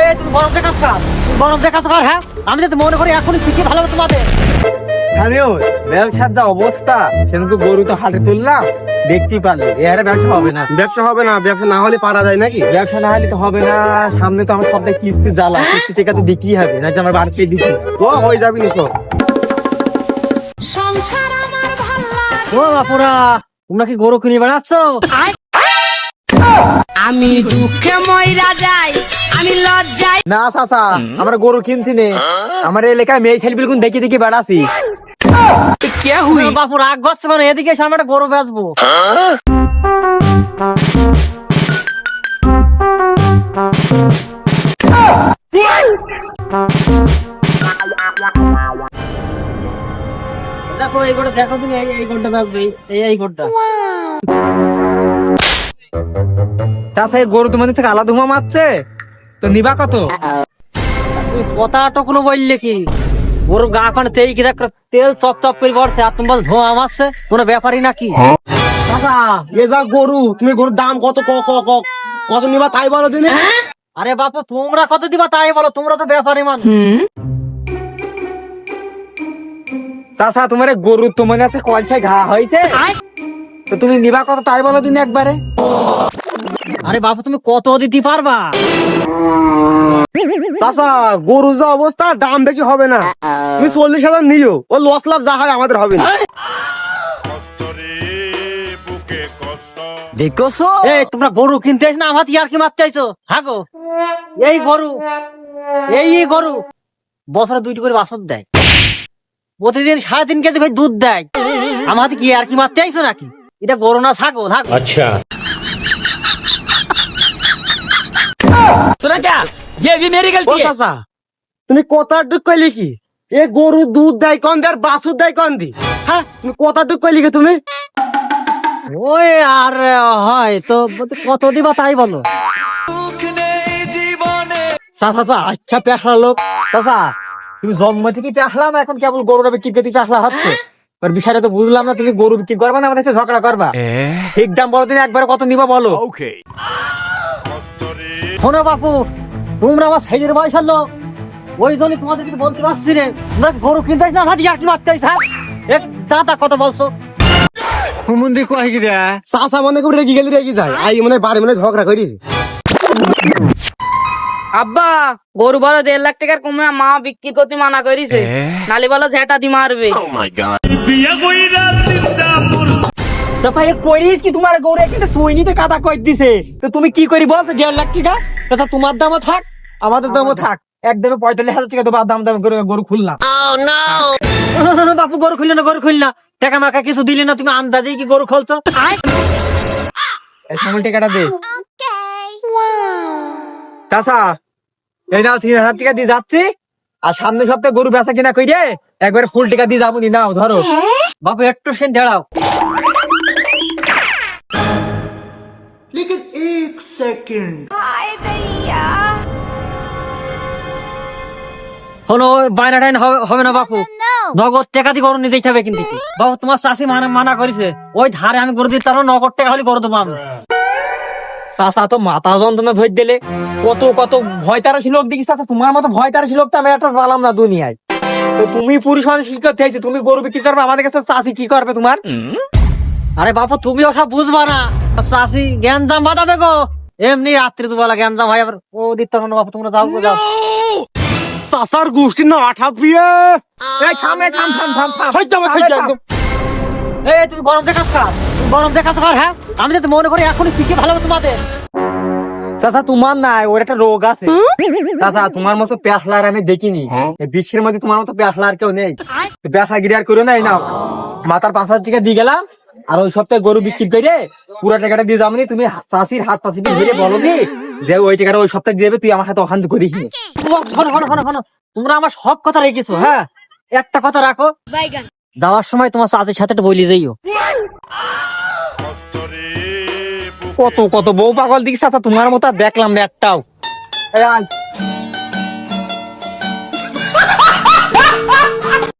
এই তুমি দেখাস দেখাস কার হ্যাঁ? আমি তো মনে করি এখনই পিছিয়ে ভালো তোমাদের। আমিও ব্যবসার যা অবস্থা সেদিন তো গরু তো হাটে তুললাম। দেখতেই পারলি এর ব্যবসা হবে না। ব্যবসা হবে না ব্যবসা না হলে পারা যায় নাকি? ব্যবসা না হলে তো হবে না সামনে তো আমার সপ্তাহে কিস্তি জ্বালা কিস্তি টেকা তো দিতেই হবে না আমার বাড়ি পেয়ে দিতে ও হয়ে যাবি নিশো সংসার আমার ভালো ও বাপুরা তোমরা কি গরু কিনে বেড়াচ্ছ? আমি দুঃখে ময়রা যাই। আমি লজ্জায় না চাচা আমরা গরু কিনছি নে। আমার এলাকায় মেয়ে ছেলে বিলকুল দেখি দেখি বেড়াছি কে বাপুর রাগ করছে মানে এদিকে এসে আমি একটা গরু বেচবো। দেখো এই গোটা দেখো তুমি এই গোটা বেচবে এই এই গোটা এই গরু তোমাদের থেকে আলাদা ধুমা মারছে? তো নিবা কত? কোনো বললে কি? গরু গা কানে তেই কি দেখ তেল চপ চপ করে পড়ছে আর তুমি বল ধোঁয়া মারছে কোনো ব্যাপারই নাকি দাদা এ যা গরু তুমি গরুর দাম কত ক ক ক কত নিবা তাই বলো দিনে আরে বাপু তোমরা কত দিবা তাই বলো তোমরা তো ব্যাপারই মানুষ। চাচা তোমার গরু তোমার কাছে কলসায় ঘা হয়েছে তো তুমি নিবা কত তাই বলো দিন একবারে। আরে বাপু তুমি কত দিতে পারবা? চাচা গরু যা অবস্থা দাম বেশি হবে না। তুমি চল্লিশ হাজার নিও ও লস লাভ যা হয় আমাদের হবে না। দেখছ? এই তোমরা গরু কিনতে না আমার ইয়ার কি মারতে চাইছো হাগো। এই গরু এই এই গরু। বছরে দুইটি করে বাসর দেয়। প্রতিদিন সাড়ে তিন কেজি করে দুধ দেয়। আমার কি আর কি মারতে চাইছো নাকি? এটা গরু না ছাগল হাগো। सुना क्या ये भी मेरी ও गलती है চাচা তুমি কতটুক কইলি কি এ গরু দুধ দেয় কন দেয় আর বাছুর দেয় কন দি হ্যাঁ তুমি কতটুক কইলি কি তুমি ওই আর হয় তো কত দিবা তাই বলো চাচা তো আচ্ছা পেখলা লোক চাচা তুমি জন্ম থেকে পেখলা না এখন কেবল গরুটা বিক্রি করতে পেখলা হচ্ছে এবার বিষয়টা তো বুঝলাম না তুমি গরু বিক্রি করবা না আমাদের সাথে ঝগড়া করবা ঠিক দাম বলো দিন একবার কত নিবা বলো শোনো বাপু তোমরা আমার সাইজের বয়স হলো। ওই জন্য তোমাদের কিছু বলতে পারছি রে তোমরা গরু কিনতে না? মারতে চাইছ এক দাদা কত বলছো। হুমুন্দি কয় কি রে? চাচা মনে করে রেগে গেলে রেগে যায়? আই মনে বাড়ি মনে ঝগড়া করি আব্বা গরু বড় দেড় লাখ টাকার কমে মা বিক্রি করতে মানা করিছে। নালি বলো ঝেটা দি মারবে। এ করিস কি তোমার গরু এখানে সুইনিতে কাদা কই দিছে? তো তুমি কি করি বলছো? দেড় লাখ টাকা? তোমার দামও থাক আমাদের দামও থাক। একদমে পঁয়তাল্লিশ হাজার টাকা দাম দাম করে গরু খুললাম। বাপু গরু খুললে না গরু খুললে না। টাকা মাকা কিছু দিলে না তুমি আন্দাজে কি গরু খুলছো? এই সময় টাকাটা দে। চাচা এই নাও তিন হাজার টাকা দিয়ে যাচ্ছি। আর সামনে সপ্তাহে গরু বেচা কিনা কই রে একবার ফুল টাকা দিয়ে যাব নি নাও ধরো। বাপু একটু সেন দাঁড়াও। হলো বাইনা টাইন হবে না বাপু নগদ টাকা দিয়ে গরু নিতে হবে কিন্তু। বাবু তোমার চাষি মানা মানা করেছে ওই ধারে আমি গরু দিতে পারব নগদ টাকা হলে গরু দেবো আমি চাচা তো মাথা যন্ত্রণা ধরে দিলে কত কত ভয় তারাশি লোক দেখিস তোমার মতো ভয় তারাশি লোক তো আমি একটা পালাম না দুনিয়ায় তো তুমি পুরুষ মানুষ কি করতে চাইছো তুমি গরু বিক্রি করবে আমাদের কাছে চাষি কি করবে তোমার আরে বাপু তুমি ওসব বুঝবা না। চাষি জ্ঞান জাম বাঁধাবে গো। এমনি রাত্রি দুবেলা জ্ঞান জাম হয় আবার ও দিতে বাপু তোমরা যাও গো, যাও চাচার গোষ্ঠী না আঠা পিয়ে এই থাম থাম থাম থাম থাম। হয়তো আমার থাম, খাইতে এই থাম। একদম এই তুমি গরম দেখাস কার? গরম দেখাস কার হ্যাঁ? আমি তো মনে করি এখনই পিছিয়ে ভালো তোমাদের। চাচা তোমার নাই ওর একটা রোগ আছে। চাচা তোমার মতো পেশলার আমি দেখিনি। বিশ্বের মধ্যে তোমার মতো পেশলার কেউ নেই। পেশলা গিরি আর করো না। মাথার পাশার দিকে দিয়ে গেলাম। আর ওই সপ্তাহে গরু বিক্রি করে পুরো টাকাটা দিয়ে যাবনি তুমি চাষির হাত পাশি ধরে বলো নি যে ওই টাকাটা ওই সপ্তাহে দিয়ে দেবে তুই আমার সাথে ওখান করিস নি। তোমরা আমার সব কথা রেখেছো হ্যাঁ? একটা কথা রাখো। যাওয়ার সময় তোমার চাচির সাথে একটু বলি যাইও। কত কত বউ পাগল দিকে তোমার মতো দেখলাম না একটাও।